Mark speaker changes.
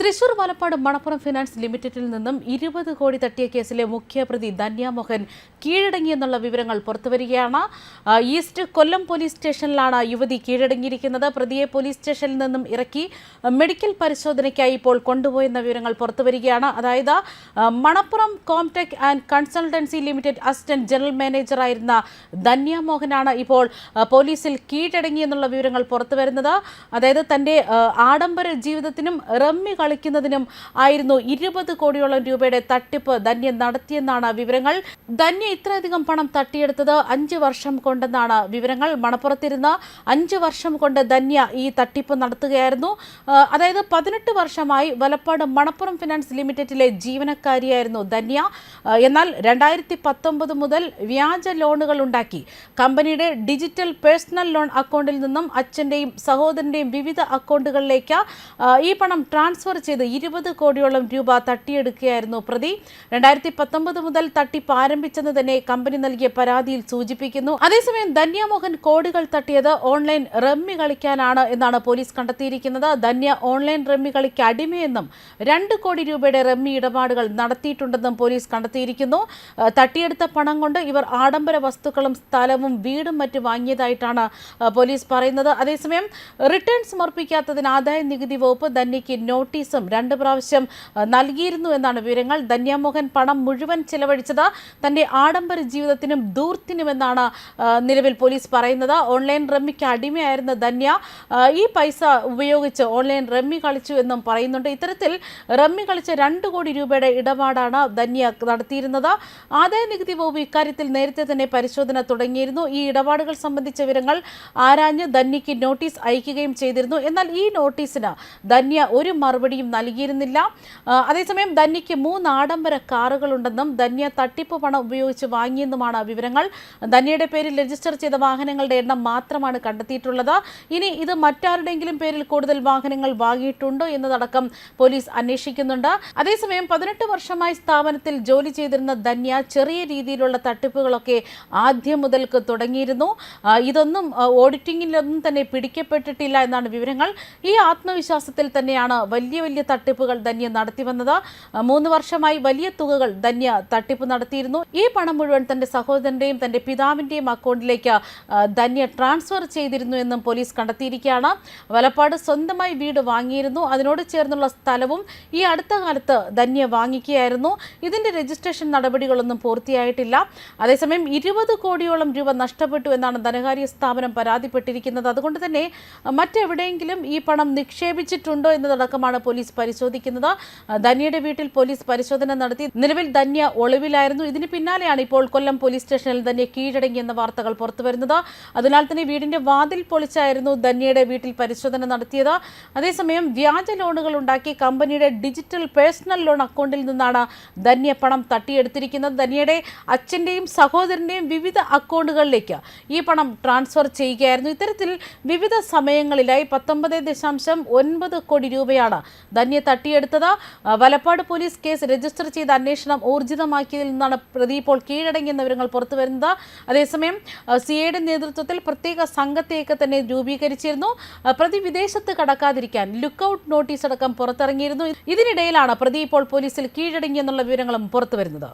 Speaker 1: Thrissur Valappad Manappuram finance ലിമിറ്റഡിൽ നിന്നും ഇരുപത് കോടി തട്ടിയ കേസിലെ മുഖ്യപ്രതി ധന്യാമോഹൻ കീഴടങ്ങിയെന്നുള്ള വിവരങ്ങൾ പുറത്തുവരികയാണ്. ഈസ്റ്റ് കൊല്ലം പോലീസ് സ്റ്റേഷനിലാണ് യുവതി കീഴടങ്ങിയിരിക്കുന്നത്. പ്രതിയെ പോലീസ് സ്റ്റേഷനിൽ നിന്നും ഇറക്കി മെഡിക്കൽ പരിശോധനയ്ക്കായി ഇപ്പോൾ കൊണ്ടുപോയെന്ന വിവരങ്ങൾ പുറത്തുവരികയാണ്. അതായത് Manappuram Comtech and consultancy limited assistant general മാനേജറായിരുന്ന ധന്യാമോഹനാണ് ഇപ്പോൾ പോലീസിൽ കീഴടങ്ങിയെന്നുള്ള വിവരങ്ങൾ പുറത്തുവരുന്നത്. അതായത് തന്റെ ആഡംബര ജീവിതത്തിനും റമ്മി കളിക്കുന്നതിനും ആയിരുന്നു ഇരുപത് കോടിയോളം രൂപയുടെ തട്ടിപ്പ് ധന്യ നടത്തിയെന്നാണ് വിവരങ്ങൾ. ധന്യ ഇത്രയധികം പണം തട്ടിയെടുത്തത് അഞ്ച് വർഷം കൊണ്ടെന്നാണ് വിവരങ്ങൾ. മണപ്പുറത്തിരുന്ന് അഞ്ച് വർഷം കൊണ്ട് ധന്യ ഈ തട്ടിപ്പ് നടത്തുകയായിരുന്നു. അതായത് പതിനെട്ട് വർഷമായി വലപ്പാട് മണപ്പുറം ഫിനാൻസ് ലിമിറ്റഡിലെ ജീവനക്കാരിയായിരുന്നു ധന്യ. എന്നാൽ രണ്ടായിരത്തി പത്തൊമ്പത് മുതൽ വ്യാജ ലോണുകൾ ഉണ്ടാക്കി. കമ്പനിയുടെ ഡിജിറ്റൽ പേഴ്സണൽ ലോൺ അക്കൗണ്ടിൽ നിന്നും അച്ഛന്റെയും സഹോദരന്റെയും വിവിധ അക്കൗണ്ടുകളിലേക്ക് ഈ പണം ട്രാൻസ്ഫർ ചെയ്ത് ഇരുപത് കോടിയോളം രൂപ തട്ടിയെടുക്കുകയായിരുന്നു പ്രതി. രണ്ടായിരത്തി പത്തൊമ്പത് മുതൽ തട്ടിപ്പ് ആരംഭിച്ചെന്ന് തന്നെ കമ്പനി നൽകിയ പരാതിയിൽ സൂചിപ്പിക്കുന്നു. അതേസമയം ധന്യമോഹൻ കോടികൾ തട്ടിയത് ഓൺലൈൻ റമ്മി കളിക്കാനാണ് എന്നാണ് പോലീസ് കണ്ടെത്തിയിരിക്കുന്നത്. ധന്യ ഓൺലൈൻ റമ്മി കളിക്ക് അടിമയെന്നും രണ്ട് കോടി രൂപയുടെ റമ്മി ഇടപാടുകൾ നടത്തിയിട്ടുണ്ടെന്നും പോലീസ് കണ്ടെത്തിയിരിക്കുന്നു. തട്ടിയെടുത്ത പണം കൊണ്ട് ഇവർ ആഡംബര വസ്തുക്കളും സ്ഥലവും വീടും മറ്റും വാങ്ങിയതായിട്ടാണ് പോലീസ് പറയുന്നത്. അതേസമയം റിട്ടേൺ സമർപ്പിക്കാത്തതിന് ആദായ നികുതി വകുപ്പ് ധന്യയ്ക്ക് നോട്ടീസും രണ്ട് പ്രാവശ്യം നൽകിയിരുന്നു എന്നാണ് വിവരങ്ങൾ. ധന്യാമോഹൻ പണം മുഴുവൻ ചെലവഴിച്ചത്. തന്റെ ആഡംബര ജീവിതത്തിനും ദൂർത്തിനുമെന്നാണ് നിലവിൽ പോലീസ് പറയുന്നത്. ഓൺലൈൻ റമ്മിക്ക് അടിമയായിരുന്ന ധന്യ ഈ പൈസ ഉപയോഗിച്ച് ഓൺലൈൻ റമ്മി കളിച്ചു എന്നും പറയുന്നുണ്ട്. ഇത്തരത്തിൽ റമ്മി കളിച്ച രണ്ട് കോടി രൂപയുടെ ഇടപാടാണ് ധന്യ നടത്തിയിരുന്നത്. ആദായ നികുതി വകുപ്പ് ഇക്കാര്യത്തിൽ നേരത്തെ തന്നെ പരിശോധന തുടങ്ങിയിരുന്നു. ഈ ഇടപാടുകൾ സംബന്ധിച്ച വിവരങ്ങൾ ആരാഞ്ഞ് ധന്യയ്ക്ക് നോട്ടീസ് അയക്കുകയും ചെയ്തിരുന്നു. എന്നാൽ ഈ നോട്ടീസിന് ധന്യ ഒരു മറുപടിയും നൽകിയിരുന്നില്ല. അതേസമയം ധന്യയ്ക്ക് മൂന്ന് ആഡംബര കാറുകളുണ്ടെന്നും ധന്യ തട്ടിപ്പ് പണം ഉപയോഗിച്ച് വാങ്ങിയെന്നുമാണ് വിവരങ്ങൾ. ധന്യയുടെ പേരിൽ രജിസ്റ്റർ ചെയ്ത വാഹനങ്ങളുടെ എണ്ണം മാത്രമാണ് കണ്ടെത്തിയിട്ടുള്ളത്. ഇനി ഇത് മറ്റാരുടെയെങ്കിലും പേരിൽ കൂടുതൽ വാഹനങ്ങൾ വാങ്ങിയിട്ടുണ്ടോ എന്നതടക്കം പോലീസ് അന്വേഷിക്കുന്നുണ്ട്. അതേസമയം പതിനെട്ട് വർഷമായി സ്ഥാപനത്തിൽ ജോലി ചെയ്തിരുന്ന ധന്യ ചെറിയ രീതിയിലുള്ള തട്ടിപ്പുകളൊക്കെ ആദ്യം മുതൽക്ക് തുടങ്ങിയിരുന്നു. ഇതൊന്നും ഓഡിറ്റിങ്ങിലൊന്നും തന്നെ പിടിക്കപ്പെട്ടിട്ടില്ല എന്നാണ് വിവരങ്ങൾ. ഈ ആത്മവിശ്വാസത്തിൽ തന്നെയാണ് വലിയ വലിയ തട്ടിപ്പുകൾ ധന്യ നടത്തി വന്നത് മൂന്ന് വർഷമായി വലിയ തുകകൾ ധന്യ തട്ടിപ്പ് നടത്തിയിരുന്നു. ഈ പണം മുഴുവൻ തന്റെ സഹോദരന്റെയും തന്റെ പിതാവിന്റെയും അക്കൗണ്ടിലേക്ക് ധന്യ ട്രാൻസ്ഫർ ചെയ്തിരുന്നു എന്നും പോലീസ് കണ്ടെത്തിയിരിക്കുകയാണ്. വലപ്പാട് സ്വന്തമായി വീട് വാങ്ങിയിരുന്നു. അതിനോട് ചേർന്നുള്ള സ്ഥലവും ഈ അടുത്ത കാലത്ത് ധന്യ വാങ്ങിക്കുകയായിരുന്നു. ഇതിന്റെ രജിസ്ട്രേഷൻ നടപടികളൊന്നും പൂർത്തിയായിട്ടില്ല. അതേസമയം ഇരുപത് കോടിയോളം രൂപ നഷ്ടപ്പെട്ടു എന്നാണ് ധനകാര്യ സ്ഥാപനം പരാതിപ്പെട്ടിരിക്കുന്നത്. അതുകൊണ്ട് തന്നെ മറ്റെവിടെയെങ്കിലും ഈ പണം നിക്ഷേപിച്ചിട്ടുണ്ടോ എന്നതടക്കമാണ് പോലീസ് പരിശോധിക്കുന്നത്. അഹ്, ധന്യയുടെ വീട്ടിൽ പോലീസ് പരിശോധന നടത്തി. നിലവിൽ ധന്യ ഒളിവിലായിരുന്നു. ഇതിന് പിന്നാലെയാണ് ഇപ്പോൾ കൊല്ലം പോലീസ് സ്റ്റേഷനിൽ ധന്യ കീഴടങ്ങിയെന്ന വാർത്തകൾ പുറത്തുവരുന്നത്. അതിനാൽ തന്നെ വീടിന്റെ വാതിൽ പൊളിച്ചായിരുന്നു ധന്യയുടെ വീട്ടിൽ പരിശോധന നടത്തിയത്. അതേസമയം വ്യാജ ലോണുകൾ ഉണ്ടാക്കി കമ്പനിയുടെ ഡിജിറ്റൽ പേഴ്സണൽ ലോൺ അക്കൗണ്ടിൽ നിന്നാണ് ധന്യ പണം തട്ടിയെടുത്തിരിക്കുന്നത്. ധന്യയുടെ അച്ഛന്റെയും സഹോദരന്റെയും വിവിധ അക്കൗണ്ടുകളിലേക്ക് ഈ പണം ട്രാൻസ്ഫർ ചെയ്യുകയായിരുന്നു. ഇത്തരത്തിൽ വിവിധ സമയങ്ങളിലായി പത്തൊമ്പത് ദശാംശം ഒൻപത് കോടി രൂപയാണ് ധന്യ തട്ടിയെടുത്തത്. വലപ്പാട് പോലീസ് കേസ് രജിസ്റ്റർ ചെയ്ത അന്വേഷണം ഊർജിതമാക്കിയതിൽ നിന്നാണ് പ്രതി ഇപ്പോൾ കീഴടങ്ങിയെന്ന വിവരങ്ങൾ പുറത്തുവരുന്നത് അതേസമയം സി എയുടെ നേതൃത്വത്തിൽ പ്രത്യേക സംഘത്തെയൊക്കെ തന്നെ രൂപീകരിച്ചിരുന്നു. പ്രതി വിദേശത്ത് കടക്കാതിരിക്കാൻ ലുക്കൌട്ട് നോട്ടീസ് അടക്കം പുറത്തിറങ്ങിയിരുന്നു. ഇതിനിടയിലാണ് പ്രതി ഇപ്പോൾ പോലീസിൽ കീഴടങ്ങിയെന്നുള്ള വിവരങ്ങളും പുറത്തുവരുന്നത്